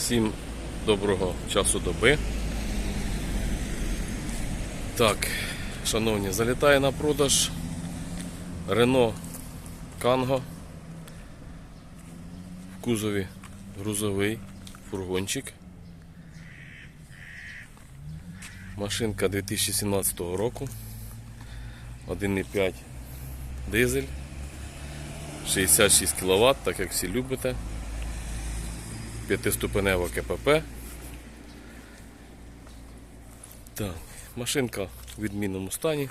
Всім доброго часу доби. Так, шановні, залітає на продаж Renault Kangoo в кузові грузовий фургончик. Машинка 2017 року. 1,5 дизель. 66 кВт, так як всі любите. П'ятиступенева КПП. Так, машинка в відмінному стані.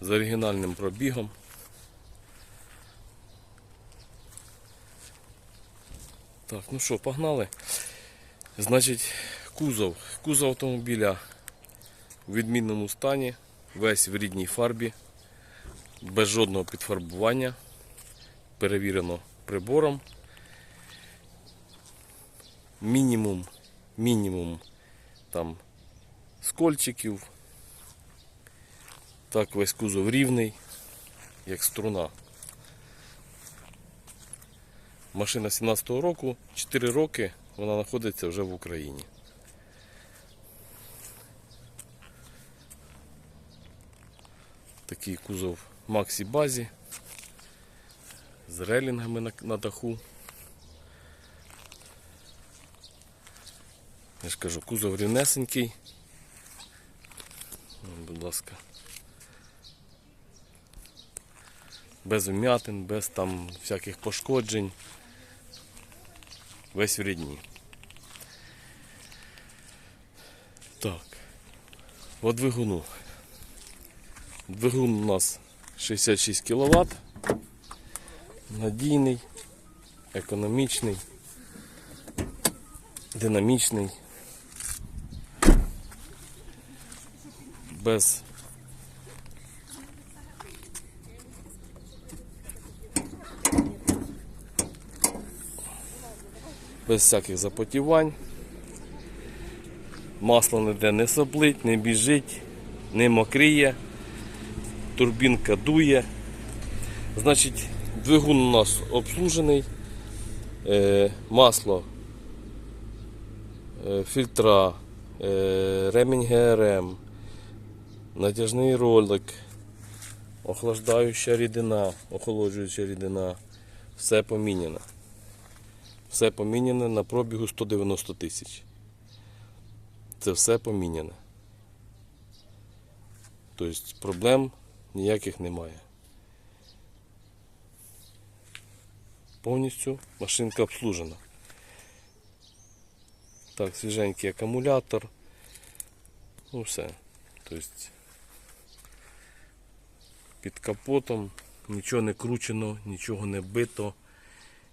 З оригінальним пробігом. Так, ну що, погнали. Значить, кузов. Кузов автомобіля в відмінному стані. Весь в рідній фарбі. Без жодного підфарбування. Перевірено прибором. Мінімум, мінімум там скольчиків. Так весь кузов рівний, як струна. Машина 17-го року, 4 роки вона знаходиться вже в Україні. Такий кузов Максі Базі з релінгами на, на даху. Я ж кажу, кузов рівнесенький. Будь ласка. Без вмятин, без там всяких пошкоджень. Весь в рідні. Так. По двигуну. Двигун у нас 66 кВт. Надійний, економічний, динамічний. Без без всяких запотівань. Масло ніде не соплить, не біжить, не мокріє, турбінка дує. Значить, двигун у нас обслужений, е, масло, е, фільтра, е, ремінь ГРМ, натяжний ролик, охлаждаюча рідина, охолоджуюча рідина, все поміняно. Все поміняне на пробігу 190 тисяч. Це все поміняне. Тобто проблем ніяких немає. Повністю машинка обслужена. Так, свіженький акумулятор. Ну все. Тобто під капотом нічого не кручено, нічого не бито,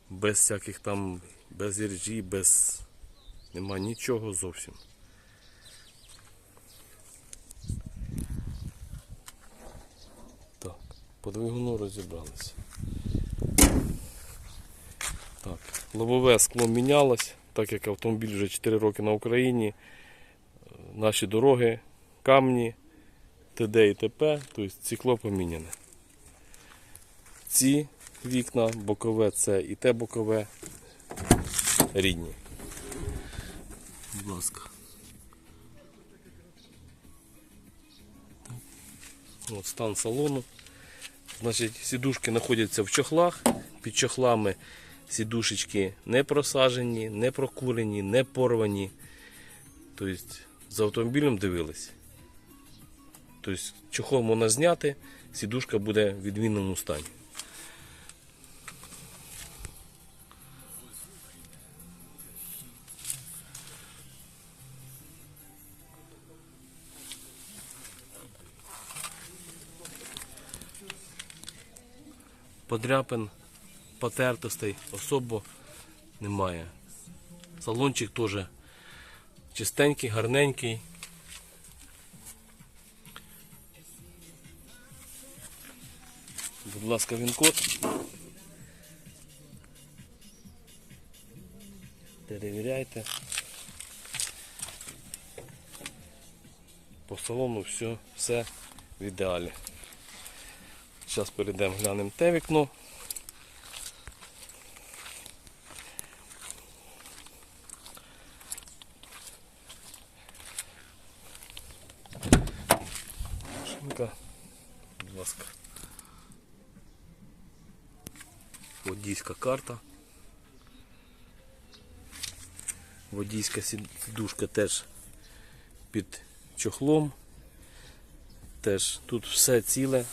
без всяких там, без іржі, без нема нічого зовсім. Так, по двигуну розібралися. Так, лобове скло мінялось, так як автомобіль вже 4 роки на Україні. Наші дороги, камні, т.д. і т.п. Тобто стекло поміняне. Ці вікна, бокове це і те бокове рідні. Будь ласка. От стан салону. Значить, сідушки знаходяться в чохлах. Під чохлами сідушечки не просажені, не прокурені, не порвані. Тобто за автомобілем дивились. Тобто чохол можна зняти, сідушка буде в відмінному стані. Подряпин, потертостей особо немає. Салончик теж чистенький, гарненький. Будь ласка, він код. Перевіряйте. По салону все, все в ідеалі. Зараз перейдемо, глянемо те вікно. водійська карта. Водійська сідушка теж під чохлом. Теж тут все ціле,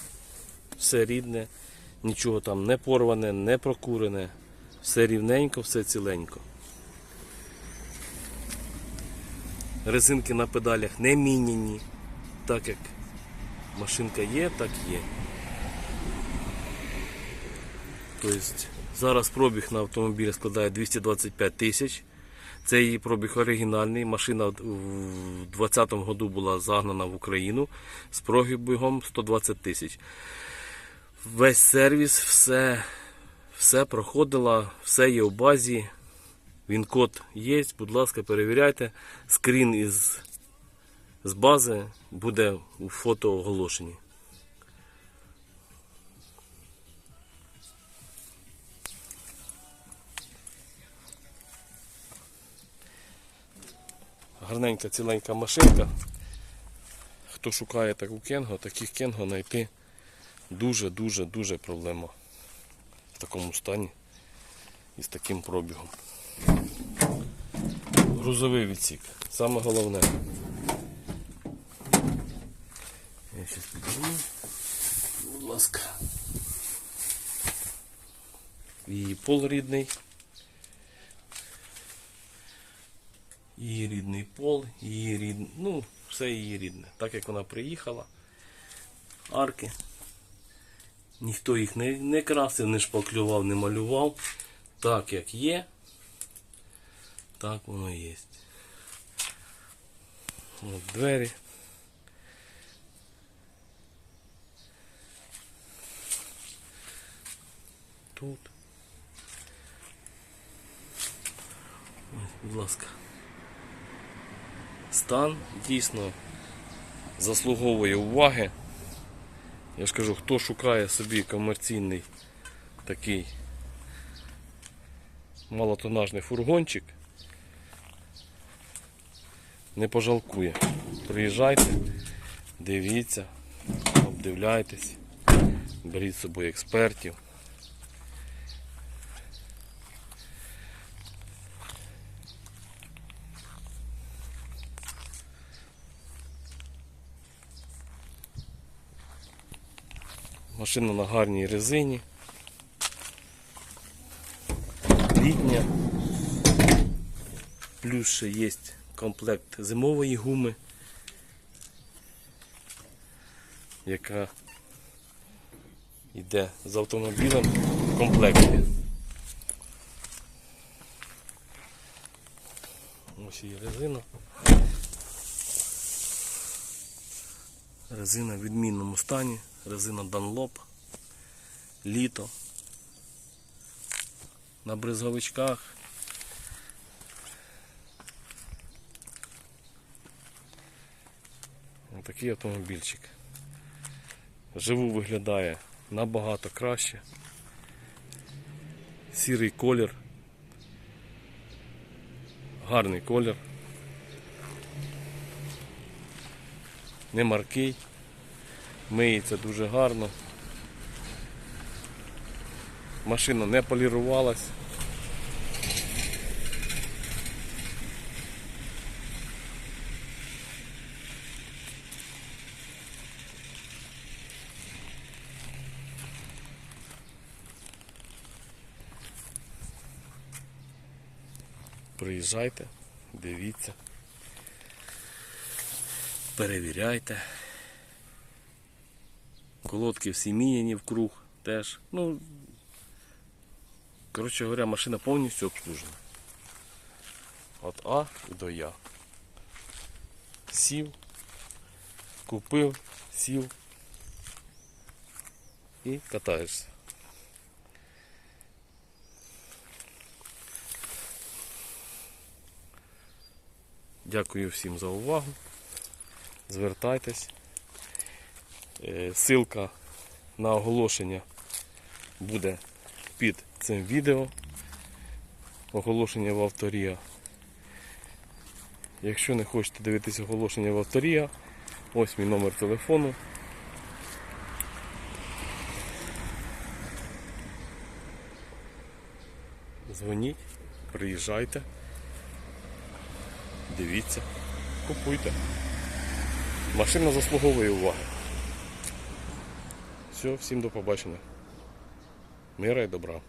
все рідне, нічого там не порване, не прокурене, все рівненько, все ціленько. Резинки на педалях не міняні, так як машинка є, так є. Тобто зараз пробіг на автомобілі складає 225 тисяч. Це її пробіг оригінальний. Машина в 2020 году була загнана в Україну з пробігом 120 тисяч. Весь сервіс, все, все проходило, все є в базі. Він код є, будь ласка, перевіряйте. Скрін із, з бази буде у фотооголошенні. Гарненька ціленька машинка. Хто шукає таку кенго, таких кенго знайти дуже-дуже дуже проблема в такому стані і з таким пробігом. Грузовий відсік. Саме головне. Я зараз підійму. Будь ласка. Її пол рідний. Її рідний пол, її рідний, ну, все її рідне. Так як вона приїхала, арки. Ніхто їх не, не красив, не шпаклював, не малював. Так як є, так воно є. От двері. Тут. Ось, будь ласка. Стан дійсно заслуговує уваги. Я ж кажу, хто шукає собі комерційний такий малотонажний фургончик, не пожалкує. Приїжджайте, дивіться, обдивляйтесь, беріть з собою експертів. Машина на гарній резині. Літня. Плюс ще є комплект зимової гуми, яка йде з автомобілем в комплекті. Ось її резина. Резина в відмінному стані, резина Dunlop, літо. На бризговичках. Такий автомобільчик. Живу виглядає набагато краще. Сірий колір. Гарний колір. Не маркий. Миється дуже гарно. Машина не полірувалась. Приїжджайте, дивіться, перевіряйте. Колодки всі міняні в круг теж. Ну, коротше говоря, машина повністю обслужена. От А до Я. Сів, купив, сів і катаєшся. Дякую всім за увагу. Звертайтесь. Е, Ссылка на оголошення буде під цим відео. Оголошення в авторія. Якщо не хочете дивитися оголошення в авторія, ось мій номер телефону. Дзвоніть, приїжджайте, дивіться, купуйте. Машина заслуговує уваги. Все, всім до побачення. Мира і добра.